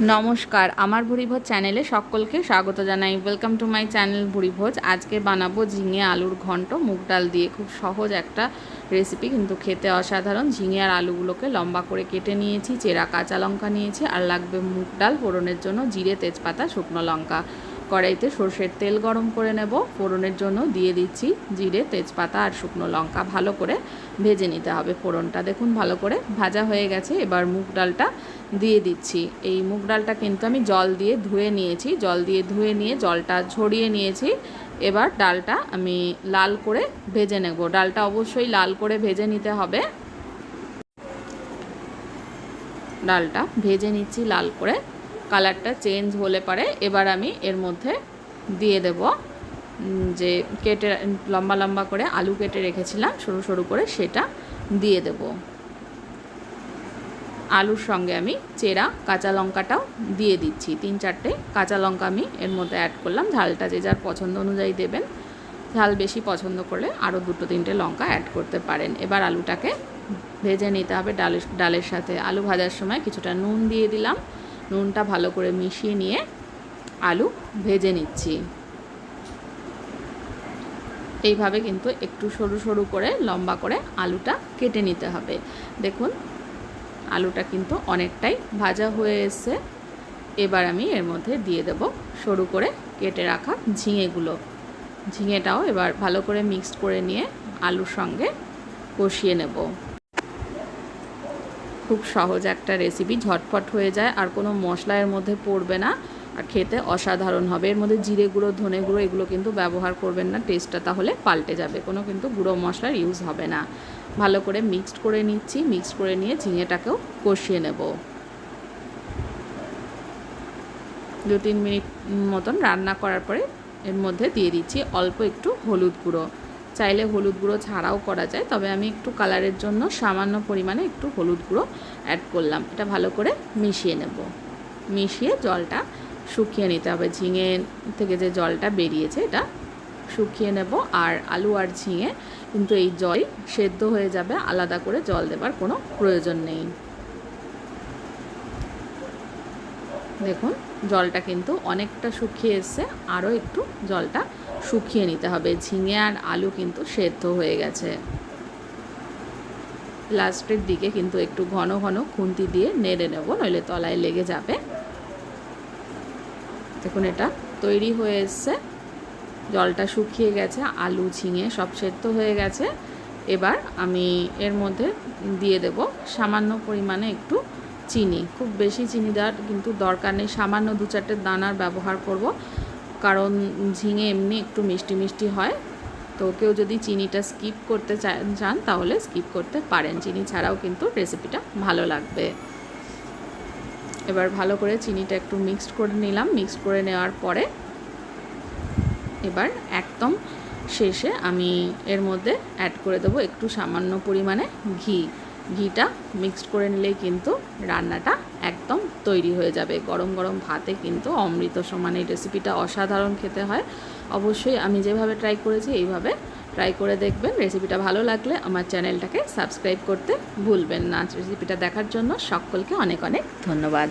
নমস্কার, আমার ভুরিভোজ চ্যানেলে সকলকে স্বাগত জানাই। Welcome to my channel Bhurivoj. আজকে বানাবো ঝিঙে আলুর ঘন্ট, মুগ ডাল দিয়ে। খুব সহজ একটা রেসিপি কিন্তু খেতে অসাধারণ। ঝিঙে আর আলুগুলোকে লম্বা করে কেটে নিয়েছি, চেরা কাঁচা লঙ্কা নিয়েছি, আর লাগবে মুগ ডাল, ফোড়নের জন্য জিরে, তেজপাতা, শুকনো লঙ্কা। কড়াইতে সর্ষের তেল গরম করে নেব। ফোড়নের জন্য দিয়ে দিচ্ছি জিরে, তেজপাতা আর শুকনো লঙ্কা। ভালো করে ভেজে নিতে হবে ফোড়নটা। দেখুন, ভালো করে ভাজা হয়ে গেছে। এবার মুগ ডালটা দিয়ে দিচ্ছি। এই মুগ ডালটা কিন্তু আমি জল দিয়ে ধুয়ে নিয়েছি। জল দিয়ে ধুয়ে নিয়ে জলটা ঝরিয়ে নিয়েছি। এবার ডালটা আমি লাল করে ভেজে নেব। ডালটা অবশ্যই লাল করে ভেজে নিতে হবে। ডালটা ভেজে নিচ্ছি লাল করে। কালারটা চেঞ্জ হলে পারে। এবার আমি এর মধ্যে দিয়ে দেব যে কেটে, লম্বা লম্বা করে আলু কেটে রেখেছিলাম, সরু সরু করে সেটা দিয়ে দেব। আলুর সঙ্গে আমি চেরা, কাঁচা লঙ্কাটাও দিয়ে দিচ্ছি। তিন চারটে কাঁচা লঙ্কা আমি এর মধ্যে অ্যাড করলাম। ঝালটা যে যার পছন্দ অনুযায়ী দেবেন। ঝাল বেশি পছন্দ করলে আরও দুটো তিনটে লঙ্কা অ্যাড করতে পারেন। এবার আলুটাকে ভেজে নিতে হবে ডালের ডালের সাথে। আলু ভাজার সময় কিছুটা নুন দিয়ে দিলাম। নুনটা ভালো করে মিশিয়ে নিয়ে আলু ভেজে নিচ্ছি। এইভাবে কিন্তু একটু সরু সরু করে লম্বা করে আলুটা কেটে নিতে হবে। দেখুন, আলুটা কিন্তু অনেকটাই ভাজা হয়ে এসছে। এবার আমি এর মধ্যে দিয়ে দেব সরু করে কেটে রাখা ঝিঙেগুলো। ঝিঙেটাও এবার ভালো করে মিক্সড করে নিয়ে আলুর সঙ্গে কষিয়ে নেব। খুব সহজ একটা রেসিপি ঝটফট হয়ে যায় আর কোনো মশলা এর মধ্যে পড়বে না আর খেতে অসাধারণ হবে। এর মধ্যে জিরে গুঁড়ো, ধনে গুঁড়ো এগুলো কিন্তু ব্যবহার করবেন না টেস্টটা তাহলে পাল্টে যাবে, কোনো কিন্তু গুঁড়ো মশলার ইউজ হবে না। ভালো করে মিক্সড করে নিচ্ছি মিক্সড করে নিয়ে ঝিঙেটাকেও কষিয়ে নেব। দু তিন মিনিট মতন রান্না করার পরে এর মধ্যে দিয়ে দিচ্ছি অল্প একটু হলুদ গুঁড়ো। চাইলে হলুদ গুঁড়ো ছাড়াও করা যায়, তবে আমি একটু কালারের জন্য সামান্য পরিমাণে একটু হলুদ গুঁড়ো অ্যাড করলাম। এটা ভালো করে মিশিয়ে নেব। মিশিয়ে জলটা শুকিয়ে নিতে হবে। ঝিঙে থেকে যে জলটা বেরিয়েছে এটা শুকিয়ে নেব। আর আলু আর ঝিঙে কিন্তু এই জল সেদ্ধ হয়ে যাবে। আলাদা করে জল দেবার কোনো প্রয়োজন নেই। দেখুন, জলটা কিন্তু অনেকটা শুকিয়ে এসছে। আরও একটু জলটা শুকিয়ে নিতে হবে। ঝিঙে আর আলু কিন্তু সেদ্ধ হয়ে গেছে। লাস্টের দিকে কিন্তু একটু ঘন ঘন খুন্তি দিয়ে নেড়ে নেব, নইলে তলায় লেগে যাবে। দেখুন, এটা তৈরি হয়ে এসছে। জলটা শুকিয়ে গেছে, আলু, ঝিঙে সব সেদ্ধ হয়ে গেছে। এবার আমি এর মধ্যে দিয়ে দেব সামান্য পরিমাণে একটু চিনি, খুব বেশি চিনি দেওয়ার কিন্তু দরকার নেই। সামান্য দু চারটে দানার ব্যবহার করব। কারণ ঝিঙে এমনি একটু মিষ্টি মিষ্টি হয়। তো কেউ যদি চিনিটা স্কিপ করতে চান তাহলে স্কিপ করতে পারেন। চিনি ছাড়াও কিন্তু রেসিপিটা ভালো লাগবে। এবার ভালো করে চিনিটা একটু মিক্সড করে নিলাম। মিক্সড করে নেওয়ার পরে এবার একদম শেষে আমি এর মধ্যে অ্যাড করে দেবো একটু সামান্য পরিমাণে ঘি। ঘিটা মিক্সড করে নিলেই কিন্তু রান্নাটা একদম তৈরি হয়ে যাবে। গরম গরম ভাতে কিন্তু অমৃত সমান। এই রেসিপিটা অসাধারণ খেতে হয়। অবশ্যই আমি যেভাবে ট্রাই করেছি এইভাবে ট্রাই করে দেখবেন। রেসিপিটা ভালো লাগলে আমার চ্যানেলটাকে সাবস্ক্রাইব করতে ভুলবেন না। রেসিপিটা দেখার জন্য সকলকে অনেক অনেক ধন্যবাদ।